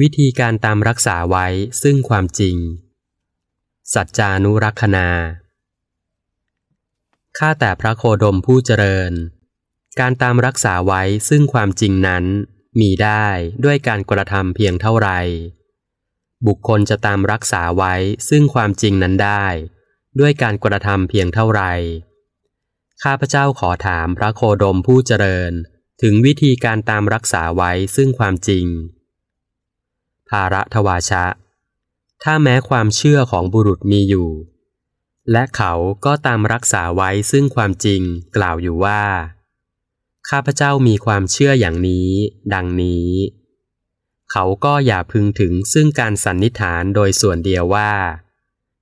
วิธีการตามรักษาไว้ซึ่งความจริง สัจจานุรักษณาข้าแต่พระโคดมผู้เจริญ การตามรักษาไว้ซึ่งความจริงนั้นมีได้ด้วยการกระทำเพียงเท่าไร บุคคลจะตามรักษาไว้ซึ่งความจริงนั้นได้ ด้วยการกระทำเพียงเท่าไร ข้าพเจ้าขอถามพระโคดมผู้เจริญ ถึงวิธีการตามรักษาไว้ซึ่งความจริง ภาระทวาชะ ถ้าแม้ความเชื่อของบุรุษมีอยู่ และเขาก็ตามรักษาไว้ซึ่งความจริงกล่าวอยู่ว่า ข้าพเจ้ามีความเชื่ออย่างนี้ ดังนี้ เขาก็อย่าพึงถึงซึ่งการสันนิษฐานโดยส่วนเดียวว่า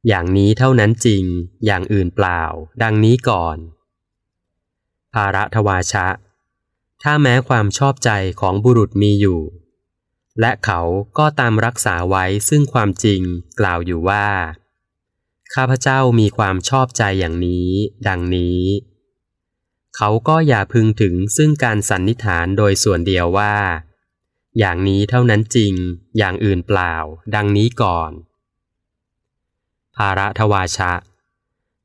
อย่างนี้เท่านั้นจริง อย่างอื่นเปล่า ดังนี้ก่อน ภาระทวาชะ ถ้าแม้ความชอบใจของบุรุษมีอยู่ และเขาก็ตามรักษาไว้ซึ่งความจริงกล่าวอยู่ว่า ข้าพเจ้ามีความชอบใจอย่างนี้ ดังนี้ เขาก็อย่าพึงถึงซึ่งการสันนิษฐานโดยส่วนเดียวว่า อย่างนี้เท่านั้นจริง อย่างอื่นเปล่า ดังนี้ก่อน ภาระทวาชะ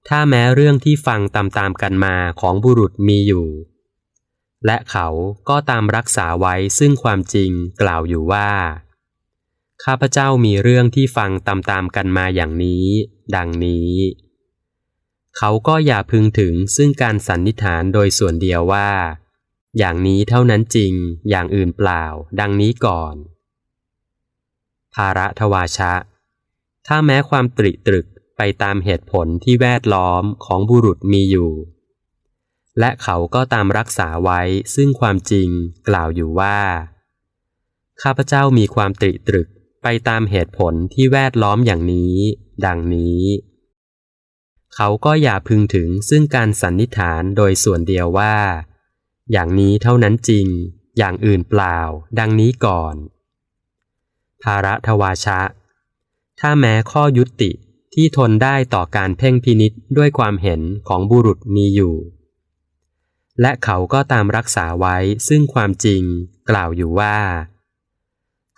ถ้าแม้เรื่องที่ฟังตามๆกันมาของบุรุษมีอยู่ และเขาก็ตามรักษาไว้ซึ่งความจริงกล่าวอยู่ว่า ข้าพเจ้ามีเรื่องที่ฟังตามๆกันมาอย่างนี้ ดังนี้ เขาก็อย่าพึงถึงซึ่งการสันนิษฐานโดยส่วนเดียวว่า อย่างนี้เท่านั้นจริง อย่างอื่นเปล่า ดังนี้ก่อน ภาระทวาชะ ถ้าแม้ความตริตรึกไปตามเหตุผลที่แวดล้อมของบุรุษมีอยู่ และเขาก็ตามรักษาไว้ซึ่งความจริงกล่าวอยู่ว่า ข้าพเจ้ามีความตริตรึกไปตามเหตุผลที่แวดล้อมอย่างนี้ ดังนี้ เขาก็อย่าพึงถึงซึ่งการสันนิษฐานโดยส่วนเดียวว่า อย่างนี้เท่านั้นจริง อย่างอื่นเปล่า ดังนี้ก่อน ภาระทวาชะ ถ้าแม้ข้อยุติที่ทนได้ต่อการเพ่งพินิษด้วยความเห็นของบุรุษมีอยู่ และเขาก็ตามรักษาไว้ซึ่งความจริงกล่าวอยู่ว่า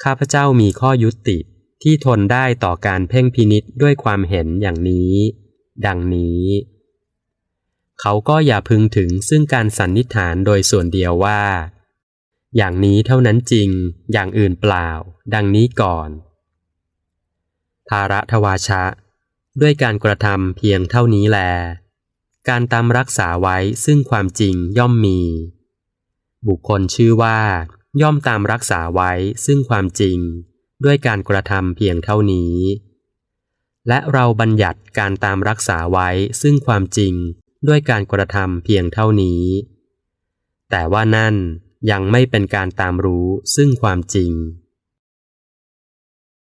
ข้าพเจ้ามีข้อยุติที่ทนได้ต่อการเพ่งพินิษด้วยความเห็นอย่างนี้ ดังนี้ เขาก็อย่าพึงถึงซึ่งการสันนิษฐานโดยส่วนเดียวว่า อย่างนี้เท่านั้นจริง อย่างอื่นเปล่า ดังนี้ก่อน ภาระทวาชะ ด้วยการกระทำเพียงเท่านี้แล การตามรักษาไว้ซึ่งความจริงย่อมมี บุคคลชื่อว่า ย่อมตามรักษาไว้ซึ่งความจริง ด้วยการกระทำเพียงเท่านี้ และเราบัญญัติการตามรักษาไว้ซึ่งความจริง ด้วยการกระทำเพียงเท่านี้ แต่ว่านั่นยังไม่เป็นการตามรู้ซึ่งความจริง